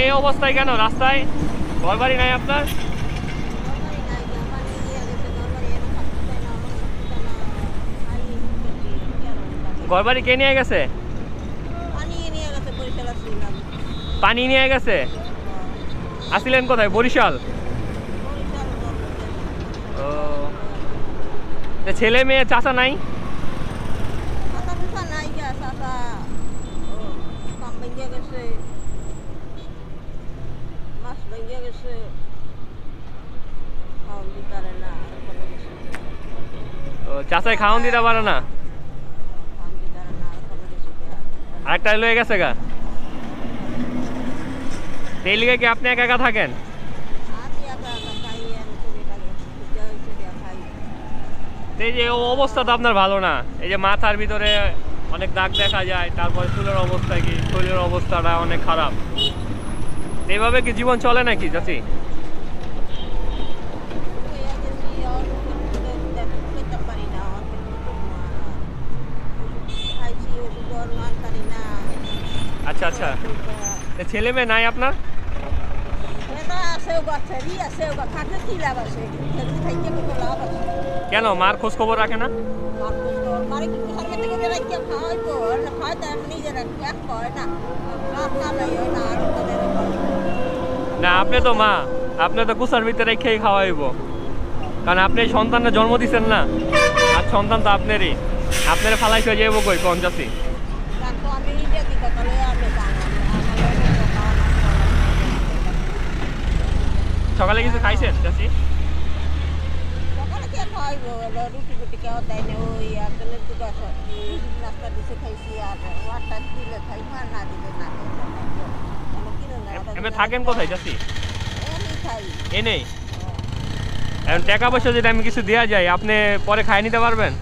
এই অবস্থায় কেন? রাস্তায়? ঘর বাড়ি নাই আপনার? ঘর বাড়ি কে নিয়ে গেছে? পানি নিয়ে গেছে? আসিলেন কোথায়? বরিশাল? ও। ছেলে মেয়ে, চাচা নাই? নাই কাম ভেঙে গেছে খাওয়ান দিতে না আর কোনো কিছু ও চাচাই খাওয়ান দিতে পারে না খাওয়ান দিতে না আর কোনো কিছু আরেকটা লয়ে গেছে গা এই লিগে কি আপনি একা একা থাকেন এই যে অবস্থা তো আপনার ভালো না এই যে মাথার ভিতরে অনেক দাগ দেখা যায় তারপরে চুলের অবস্থা কি শরীরের অবস্থাটা অনেক খারাপ এইভাবে কি জীবন চলে নাকি চাচি? আচ্ছা আচ্ছা। ছেলে মেয়ে নাই আপনার? কেন মার খোঁজ খবর রাখে না? না। আপনি তো মা আপনি তো কুসার ভিতরে খেয়ে খাওয়াইব। কারণ আপনি এই সন্তানের জন্ম দিচ্ছেন না। আর সন্তান তো আপনারই। আপনার ফালাই হয়ে যাব কই চাষি সকালে কিছু খাইছেন চাষি সকালে কে খাইব রুটি ফুটি কেউ দেয় না ওই একজনের দুটো নাস্তা দিছে খাইছি আর ওয়াটার দিলে খাই আর না দিলে না এমনি থাকেন কোথায় চাষি এখন টাকা পয়সা যদি আমি কিছু দেওয়া যায় আপনি পরে খাই নিতে পারবেন?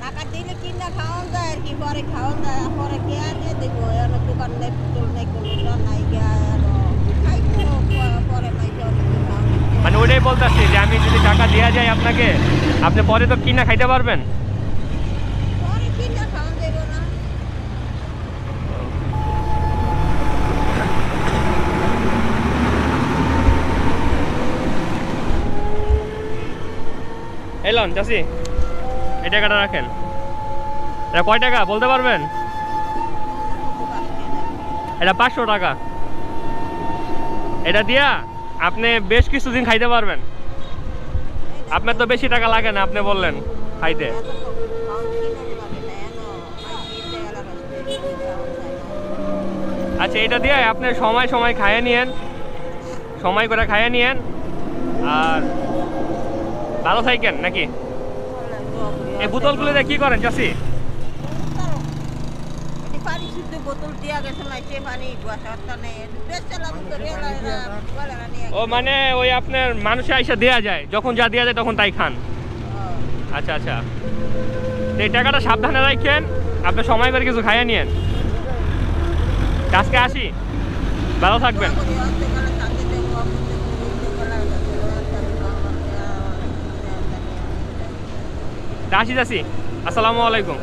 টাকা দিলে কিনা খাওয়ান যায় আর কি পরে খাওয়ান যায় পরে কে আনিয়ে দেবো। দোকান নেই পুতুল নেই কোনো নাই গিয়া আর খাইবো পরে নাই খাওয়ান মানে ওইটাই বলতেছি যে আমি যদি টাকা দেওয়া যায় আপনাকে আপনি পরে তো কিনা খাইতে পারবেন? এলন চাষি এই টাকাটা রাখেন। এটা কয় টাকা বলতে পারবেন? এটা পাঁচশো টাকা। এটা দিয়া? আপনি বেশ কিছুদিন খাইতে পারবেন। আপনার তো বেশি টাকা লাগে না, আপনি বললেন, খাইতে। আচ্ছা এটা দিয়ে আপনি সময় সময় খাইয়ে নিয়েন, সময় করে খাইয়ে নিয়েন, আর ভালো থাকেন নাকি? এই বোতলগুলো দিয়ে কি করেন চাষি শুদ্ধ বোতল দিয়া গেছে না সে পানি গুয়াশাটা নেই। বেশ চালাম করে ও মানে ওই আপনার মানুষে আইসা দেয়া যায় যখন যা দেয়া যায় তখন তাই খান? আচ্ছা আচ্ছা। তো এই টাকাটা সাবধানে রাখেন আপনি সময় করে কিছু খাইয়ে নিয়েন। আজকে আসি। ভালো থাকবেন। আসি যাচ্ছি আসসালামু আলাইকুম।